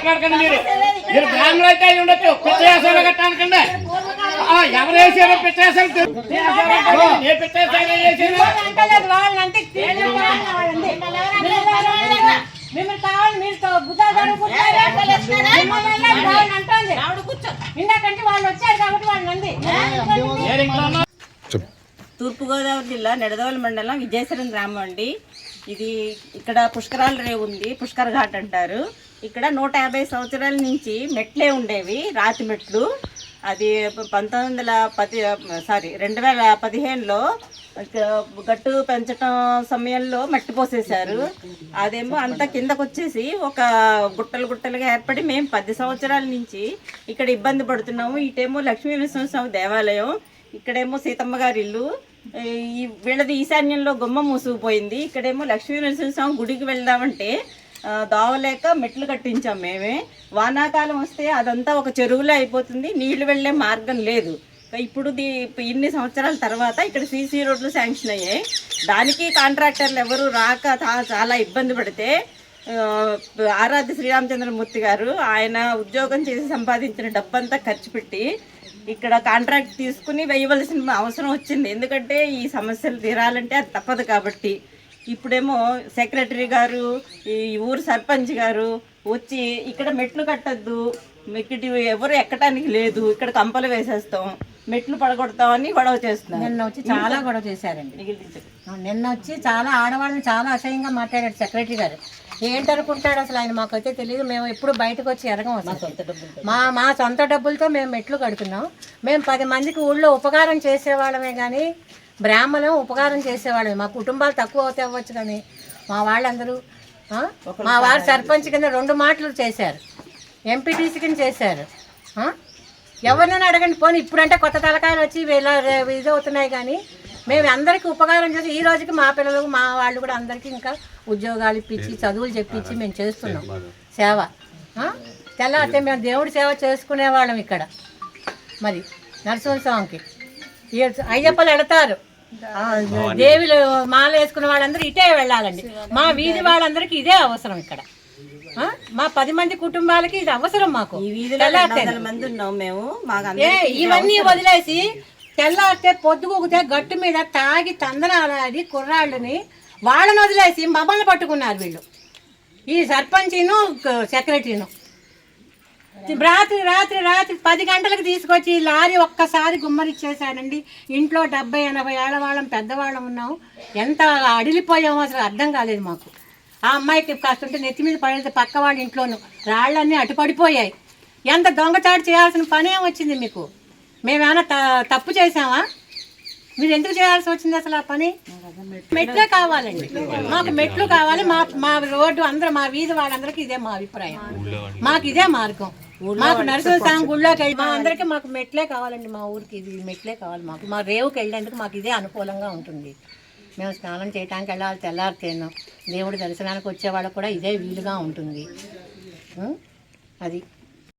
మాట్లాడకండి మీరు. మీరు బ్రాహ్మణులు అయితే అయి ఉండొచ్చు. పిచ్చ వేసారో కట్టానుకండి ఎవరు వేసారో పిచ్చ వేసారు ఏ పిచ్చ వేసారో వేసారు అంటలేదు వాళ్ళంటే మిమ్మల్ని కావాలి మీరు బుద్ధాలు అంటుంది ఇందాకంటే వాళ్ళు వచ్చారు కాబట్టి వాళ్ళు నంది నేను ఇంట్లో ఉన్నా. తూర్పుగోదావరి జిల్లా నిడదవోలు మండలం విజయశ్వరం గ్రామం అండి. ఇది ఇక్కడ పుష్కరాల రేవు ఉంది పుష్కర ఘాట్ అంటారు. ఇక్కడ నూట యాభై సంవత్సరాల నుంచి మెట్లే ఉండేవి రాతి మెట్లు. అది పంతొమ్మిది వందల పది సారీ రెండు వేల పదిహేనులో గట్టు పెంచటం సమయంలో మట్టి పోసేశారు. అదేమో అంత కిందకు వచ్చేసి ఒక గుట్టలు గుట్టలుగా ఏర్పడి మేము పది సంవత్సరాల నుంచి ఇక్కడ ఇబ్బంది పడుతున్నాము. ఇటేమో లక్ష్మీ నరసింహస్వామి దేవాలయం ఇక్కడేమో సీతమ్మ గారి ఇల్లు. ఈ వీళ్ళది ఈశాన్యంలో గుమ్మ మూసుకుపోయింది. ఇక్కడేమో లక్ష్మీ నరసింహస్వామి గుడికి వెళ్దామంటే దోవలేక మెట్లు కట్టించాం మేమే. వానాకాలం వస్తే అదంతా ఒక చెరువులే అయిపోతుంది. నీళ్ళు వెళ్ళే మార్గం లేదు. ఇప్పుడు దీ ఇన్ని సంవత్సరాల తర్వాత ఇక్కడ సీసీ రోడ్లు శాంక్షన్ అయ్యాయి. దానికి కాంట్రాక్టర్లు ఎవరు రాక చాలా ఇబ్బంది పడితే ఆరాధ్య శ్రీరామచంద్రమూర్తి గారు ఆయన ఉద్యోగం చేసి సంపాదించిన డబ్బంతా ఖర్చు పెట్టి ఇక్కడ కాంట్రాక్ట్ తీసుకుని వేయవలసిన అవసరం వచ్చింది. ఎందుకంటే ఈ సమస్యలు తీరాలంటే అది తప్పదు కాబట్టి. ఇప్పుడేమో సెక్రటరీ గారు ఈ ఊరు సర్పంచ్ గారు వచ్చి ఇక్కడ మెట్లు కట్టద్దు మెక్కిటి ఎవరు ఎక్కడానికి లేదు ఇక్కడ కంపలు వేసేస్తాం మెట్లు పడగొడతామని గొడవ చేస్తున్నారు. నిన్న వచ్చి చాలా గొడవ చేశారండి. నిన్న వచ్చి చాలా ఆడవాళ్ళని చాలా అసహ్యంగా మాట్లాడాడు సెక్రటరీ గారు. ఏంటనుకుంటాడు అసలు ఆయన మాకైతే తెలియదు మేము ఎప్పుడు బయటకు వచ్చి ఎరగం మా మా సొంత డబ్బులతో మేము మెట్లు కడుతున్నాం. మేము పది మందికి ఊళ్ళో ఉపకారం చేసేవాళ్ళమే కానీ బ్రాహ్మణం ఉపకారం చేసేవాళ్ళమే. మా కుటుంబాలు తక్కువ అవుతే అవ్వచ్చు కానీ మా వాళ్ళందరూ? మా వారు సర్పంచ్ కింద రెండు మాటలు చేశారు. ఎంపీటీసీ కింద చేశారు? ఎవరినైనా అడగండి పోనీ ఇప్పుడంటే కొత్త తలకాయలు వచ్చి వీళ్ళ ఇది అవుతున్నాయి కానీ మేము అందరికీ ఉపకారం చేసి ఈ రోజుకి మా పిల్లలకు మా వాళ్ళు కూడా అందరికీ ఇంకా ఉద్యోగాలు ఇప్పించి చదువులు చెప్పించి మేము చేస్తున్నాం. సేవ? తెల్లారితే మేము దేవుడి సేవ చేసుకునే వాళ్ళం ఇక్కడ. మరి నరసింహస్వామికి అయ్యప్పలు ఎడతారు. దేవిలు మాల వేసుకున్న వాళ్ళందరూ ఇటే వెళ్ళాలండి. మా వీధి వాళ్ళందరికీ ఇదే అవసరం ఇక్కడ. ఆ? మా పది మంది కుటుంబాలకి ఇది అవసరం మాకు. మంది ఉన్నాం మేము ఇవన్నీ వదిలేసి తెల్లారితే పొద్దుగుగితే గట్టు మీద తాగి తందనాది కుర్రాళ్ళని వాళ్ళని వదిలేసి మమ్మల్ని పట్టుకున్నారు వీళ్ళు. ఈ సర్పంచిను సెక్రటరీను. రాత్రి రాత్రి రాత్రి పది గంటలకు తీసుకొచ్చి లారీ ఒక్కసారి గుమ్మరిచ్చేసానండి ఇంట్లో డెబ్బై ఎనభై ఏళ్ళ వాళ్ళం పెద్దవాళ్ళం ఉన్నాం. ఎంత అడిలిపోయామో అసలు అర్థం కాలేదు మాకు. ఆ అమ్మాయికి కాస్తుంటే నెత్తి మీద పడితే పక్క వాళ్ళ ఇంట్లోనూ. రాళ్ళన్నీ అటు పడిపోయాయి. ఎంత దొంగచాటు చేయాల్సిన పనే వచ్చింది మీకు? మేమేమైనా త- తప్పు చేసామా మీరు ఎందుకు చేయాల్సి వచ్చింది అసలు ఆ పని? మెట్లే కావాలండి. మాకు మెట్లు కావాలి. మా మా రోడ్డు అందరూ మా వీధి వాళ్ళందరికీ ఇదే మా అభిప్రాయం. మాకు ఇదే మార్గం. మాకు నరసింహస్వామి గుళ్ళోకి వెళ్ళి మా అందరికీ మాకు మెట్లే కావాలండి మా ఊరికి ఇది మెట్లే కావాలి మాకు. మా రేవుకి వెళ్ళేందుకు మాకు ఇదే అనుకూలంగా ఉంటుంది. మేము స్నానం చేయడానికి వెళ్ళాలి తెల్లారితేను దేవుడి దర్శనానికి వచ్చే వాళ్ళకు కూడా ఇదే వీలుగా ఉంటుంది? అది.